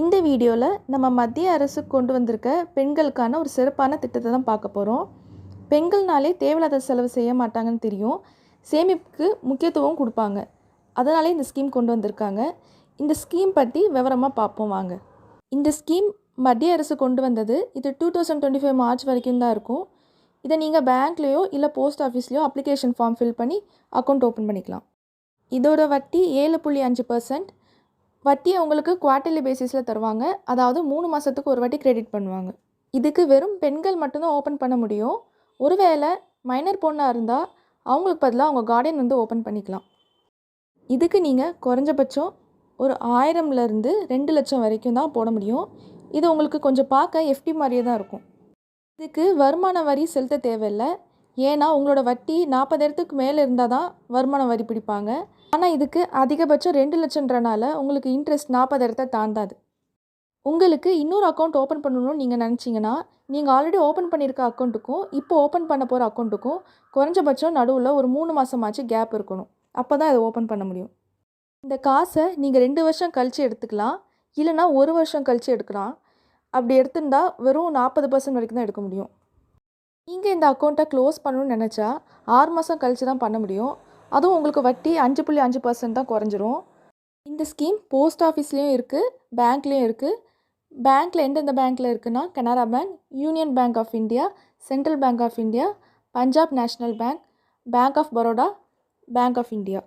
இந்த வீடியோவில் நம்ம மத்திய அரசு கொண்டு வந்திருக்க பெண்களுக்கான ஒரு சிறப்பான திட்டத்தை தான் பார்க்க போகிறோம் பெண்கள்னாலே தேவையில்லாத செலவு செய்ய மாட்டாங்கன்னு தெரியும். சேமிப்புக்கு முக்கியத்துவம் கொடுப்பாங்க. அதனாலே இந்த ஸ்கீம் கொண்டு வந்திருக்காங்க. இந்த ஸ்கீம் பற்றி விவரமாக பார்ப்போம் வாங்க. இந்த ஸ்கீம் மத்திய அரசு கொண்டு வந்தது இது two thousand twenty five March வரைக்கும் தான் இருக்கும். இதை நீங்கள் பேங்க்லேயோ இல்லை போஸ்ட் ஆஃபீஸ்லேயோ அப்ளிகேஷன் ஃபார்ம் ஃபில் பண்ணி அக்கௌண்ட் ஓப்பன் பண்ணிக்கலாம். இதோட வட்டி ஏழு புள்ளி அஞ்சு பர்சன்ட் வட்டியை உங்களுக்கு குவார்ட்டர்லி பேசிஸில் தருவாங்க. அதாவது மூணு மாதத்துக்கு ஒரு வாட்டி கிரெடிட் பண்ணுவாங்க. இதுக்கு வெறும் பெண்கள் மட்டும்தான் ஓப்பன் பண்ண முடியும். ஒருவேளை மைனர் பொண்ணாக இருந்தால் அவங்களுக்கு பதிலாக அவங்க கார்டியன் வந்து ஓப்பன் பண்ணிக்கலாம். இதுக்கு நீங்கள் குறைஞ்சபட்சம் ஒரு ஆயிரம்லேருந்து ரெண்டு லட்சம் வரைக்கும் தான் போட முடியும். இது உங்களுக்கு கொஞ்சம் பார்க்க எஃப்டி மாதிரியே தான் இருக்கும். இதுக்கு வருமான வரி செலுத்த தேவையில்லை. ஏன்னா உங்களோட வட்டி நாற்பதாயிரத்துக்கு மேலே இருந்தால் தான் வருமான வரி பிடிப்பாங்க. ஆனால் இதுக்கு அதிகபட்சம் ரெண்டு லட்சன்றனால உங்களுக்கு இன்ட்ரெஸ்ட் நாற்பதாயிரத்தை தாண்டாது. உங்களுக்கு இன்னொரு அக்கௌண்ட் ஓப்பன் பண்ணணும்னு நீங்கள் நினச்சிங்கன்னா நீங்கள் ஆல்ரெடி ஓப்பன் பண்ணியிருக்க அக்கௌண்ட்டுக்கும் இப்போ ஓப்பன் பண்ண போகிற அக்கௌண்ட்டுக்கும் குறைஞ்சபட்சம் நடுவில் ஒரு மூணு மாதமாச்சு கேப் இருக்கணும். அப்போ தான் இதை ஓப்பன் பண்ண முடியும். இந்த காசை நீங்கள் ரெண்டு வருஷம் கழித்து எடுத்துக்கலாம். இல்லைனா ஒரு வருஷம் கழித்து எடுக்கலாம். அப்படி எடுத்திருந்தால் வெறும் நாற்பது பர்சன்ட் வரைக்கும் தான் எடுக்க முடியும். நீங்கள் இந்த அக்கௌண்ட்டை க்ளோஸ் பண்ணணும்னு நினச்சா ஆறு மாதம் கழித்து தான் பண்ண முடியும். அதுவும் உங்களுக்கு வட்டி அஞ்சு புள்ளி அஞ்சு பர்சன்ட் தான் குறைஞ்சிரும். இந்த ஸ்கீம் போஸ்ட் ஆஃபீஸ்லேயும் இருக்குது பேங்க்லேயும் இருக்குது பேங்க்கில் எந்தெந்த பேங்க்கில் இருக்குன்னா Canara bank union bank of India central bank of India Punjab national bank bank of Baroda bank of India